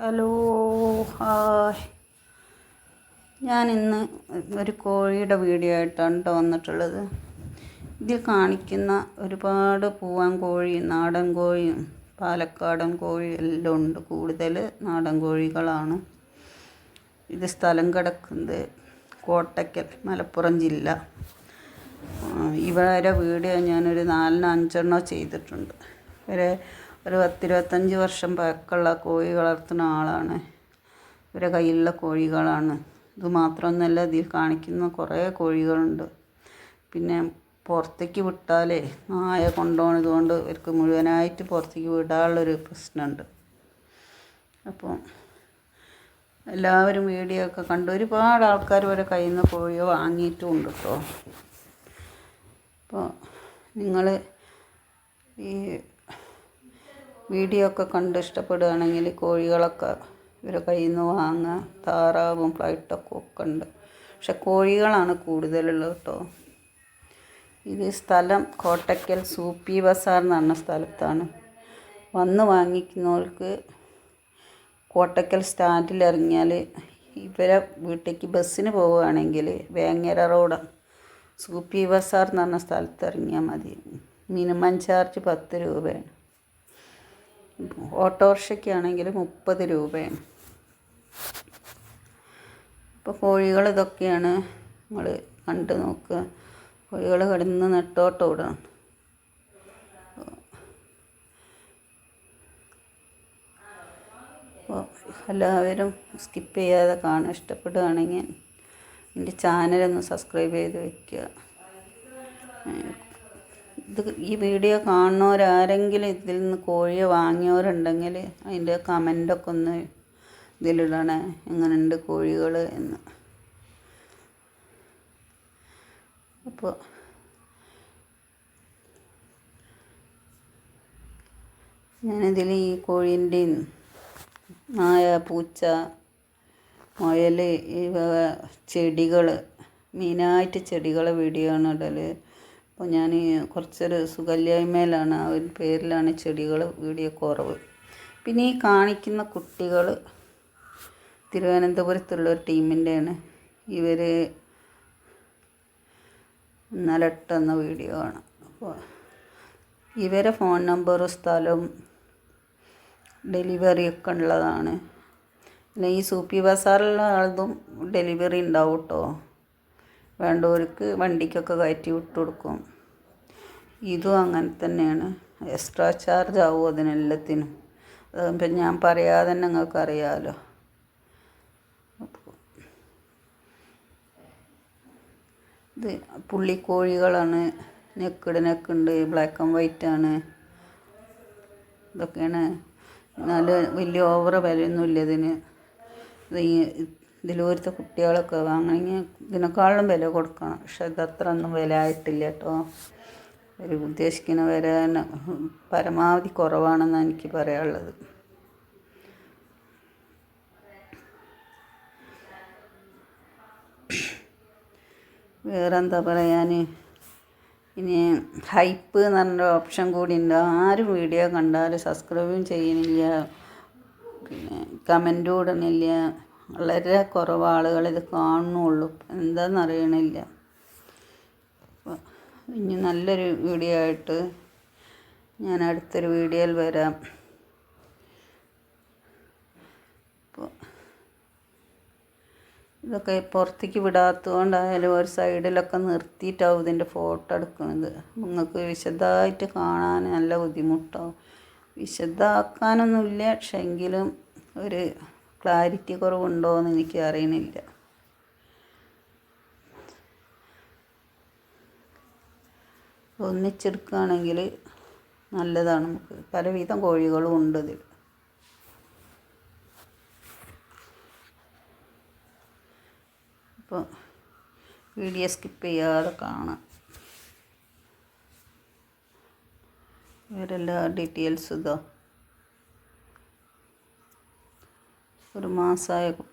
Hello ഞാൻ ഇന്ന് ഒരു കോഴിയുടെ വീഡിയോ ആയിട്ടാണ് കേട്ടോ വന്നിട്ടുള്ളത്. ഇതിൽ കാണിക്കുന്ന ഒരുപാട് പൂവാൻ കോഴി നാടൻ കോഴിയും പാലക്കാടൻ കോഴി എല്ലാം ഉണ്ട്. കൂടുതൽ നാടൻ കോഴികളാണ്. ഇത് സ്ഥലം കിടക്കുന്നത് കോട്ടയ്ക്കൽ മലപ്പുറം ജില്ല. ഇവരെ വീഡിയോ ഞാനൊരു നാലിനോ അഞ്ചെണ്ണോ ചെയ്തിട്ടുണ്ട്. ഇവരെ ഒരു പത്തിരുപത്തഞ്ച് വർഷം പഴക്കമുള്ള കോഴി വളർത്തുന്ന ആളാണ്. ഇവരെ കയ്യിലുള്ള കോഴികളാണ്. ഇത് മാത്രമൊന്നുമല്ല ഇതിൽ കാണിക്കുന്ന കുറേ കോഴികളുണ്ട്. പിന്നെ പുറത്തേക്ക് വിട്ടാലേ നായ കൊണ്ടുപോകുന്നത് കൊണ്ട് ഇവർക്ക് മുഴുവനായിട്ട് പുറത്തേക്ക് വിടാനുള്ളൊരു പ്രശ്നമുണ്ട്. അപ്പോൾ എല്ലാവരും വീഡിയോ ഒക്കെ കണ്ട് ഒരുപാട് ആൾക്കാർ വരെ കയ്യിൽ നിന്ന് കോഴിയോ വാങ്ങിയിട്ടും ഉണ്ട് കേട്ടോ. അപ്പോൾ നിങ്ങൾ ഈ വീഡിയോ ഒക്കെ കണ്ട് ഇഷ്ടപ്പെടുകയാണെങ്കിൽ കോഴികളൊക്കെ ഇവരെ കയ്യിൽ നിന്ന് വാങ്ങുക. താറാവും ഫ്ലൈറ്റൊക്കെ ഒക്കെ ഉണ്ട്. പക്ഷെ കോഴികളാണ് കൂടുതലുള്ളത് കേട്ടോ. ഇത് സ്ഥലം കോട്ടയ്ക്കൽ സൂപ്പി ബസാർ എന്ന് പറഞ്ഞ സ്ഥലത്താണ്. വന്ന് വാങ്ങിക്കുന്നവർക്ക് കോട്ടയ്ക്കൽ സ്റ്റാൻഡിൽ ഇറങ്ങിയാൽ ഇവരെ വീട്ടിലേക്ക് ബസ്സിന് പോവുകയാണെങ്കിൽ വേങ്ങര റോഡ് സൂപ്പി ബസാർ എന്ന് പറഞ്ഞ സ്ഥലത്ത് ഇറങ്ങിയാൽ മതി. മിനിമം ചാർജ് പത്ത് രൂപയാണ്. ഓട്ടോറിക്ഷയ്ക്കാണെങ്കിൽ മുപ്പത് രൂപയാണ്. ഇപ്പോൾ കോഴികൾ ഇതൊക്കെയാണ് നമ്മൾ കണ്ട് നോക്കുക. കോഴികൾ കിടന്ന് നെട്ടോട്ടം ഇടണം അപ്പോൾ എല്ലാവരും സ്കിപ്പ് ചെയ്യാതെ കാണാൻ ഇഷ്ടപ്പെടുകയാണെങ്കിൽ എന്റെ ചാനലൊന്ന് സബ്സ്ക്രൈബ് ചെയ്ത് വയ്ക്കുക ഇത് ഈ വീഡിയോ കാണുന്നവരാരെങ്കിലും ഇതിൽ നിന്ന് കോഴിയെ വാങ്ങിയവരുണ്ടെങ്കിൽ അതിന്റെ കമന്റൊക്കെ ഒന്ന് ഇതിലിടണേ. എങ്ങനെയുണ്ട് കോഴികൾ എന്ന്. അപ്പോൾ ഞാനിതിൽ ഈ കോഴീന്റെയും നായ പൂച്ച മുയൽ ഈ ചെടികൾ മെയിനായിട്ട് ചെടികളെ വീഡിയോ ആണ് ഇടൽ അപ്പോൾ ഞാൻ കുറച്ചൊരു സുഖല്യായ്മയിലാണ് ആ ഒരു പേരിലാണ് ചെടികൾ വീടിയ കുറവ്. പിന്നെ ഈ കാണിക്കുന്ന കുട്ടികൾ തിരുവനന്തപുരത്തുള്ള ഒരു ടീമിന്റെയാണ്. ഇവർ നിലട്ടെന്ന വീഡിയോ ആണ്. അപ്പോൾ ഇവരെ ഫോൺ നമ്പറും സ്ഥലവും ഡെലിവറി ഒക്കെ ഉള്ളതാണ്. പിന്നെ ഈ സൂപ്പി ബസാറിലുള്ള ആളതും ഡെലിവറി ഉണ്ടാവും കേട്ടോ. വേണ്ടവർക്ക് വണ്ടിക്കൊക്കെ കയറ്റി വിട്ട് കൊടുക്കും. ഇതും അങ്ങനെ തന്നെയാണ്. എക്സ്ട്രാ ചാർജ് ആവും അതിനെല്ലാത്തിനും. അതാകുമ്പോൾ ഞാൻ പറയാതെ തന്നെ നിങ്ങൾക്ക് അറിയാമല്ലോ ഇത് പുള്ളിക്കോഴികളാണ്. നെക്കിട് നെക്കുണ്ട്. ബ്ലാക്ക് ആൻഡ് വൈറ്റ് ആണ്. ഇതൊക്കെയാണ്. എന്നാലും വലിയ ഓവർ വിലയൊന്നുമില്ല ഇതിന്. ഇതിലൂരത്തെ കുട്ടികളൊക്കെ വാങ്ങണമെങ്കിൽ ഇതിനേക്കാളും വില കൊടുക്കണം. പക്ഷെ ഇതത്ര ഒന്നും വില ആയിട്ടില്ല കേട്ടോ. ഒരു ഉദ്ദേശിക്കുന്ന വില തന്നെ പരമാവധി കുറവാണെന്നാണ് എനിക്ക് പറയാനുള്ളത്. വേറെന്താ പറയാൻ ഇനി ഹൈപ്പ് എന്ന് ഓപ്ഷൻ കൂടി ഉണ്ട്. ആരും വീഡിയോ കണ്ടാലും സബ്സ്ക്രൈബും ചെയ്യണില്ല. പിന്നെ കമന്റും ഇടണില്ല. വളരെ കുറവ് ആളുകൾ ഇത് കാണുന്നുള്ളൂ. എന്താണെന്ന് അറിയണില്ല ഇനി നല്ലൊരു വീഡിയോ ആയിട്ട് ഞാൻ അടുത്തൊരു വീഡിയോയിൽ വരാം. ഇതൊക്കെ പുറത്തേക്ക് വിടാത്തതുകൊണ്ടായാലും ഒരു സൈഡിലൊക്കെ നിർത്തിയിട്ടാവും ഇതിന്റെ ഫോട്ടോ എടുക്കുന്നത്. നിങ്ങൾക്ക് വിശദമായിട്ട് കാണാൻ നല്ല ബുദ്ധിമുട്ടാവും. വിശദമാക്കാനൊന്നുമില്ല. പക്ഷെ എങ്കിലും ഒരു ക്ലാരിറ്റി കുറവുണ്ടോ എന്ന് എനിക്ക് അറിയണില്ല. ഒന്നിച്ചെടുക്കുകയാണെങ്കിൽ നല്ലതാണ്. നമുക്ക് പലവിധം കോഴികളും ഉണ്ട് ഇതിൽ. അപ്പോൾ വീഡിയോ സ്കിപ്പ് ചെയ്യാതെ കാണാം. ഇവരെല്ലാ ഡീറ്റെയിൽസ് ഇതാ. ഒരു മാസമായ കുട്ടി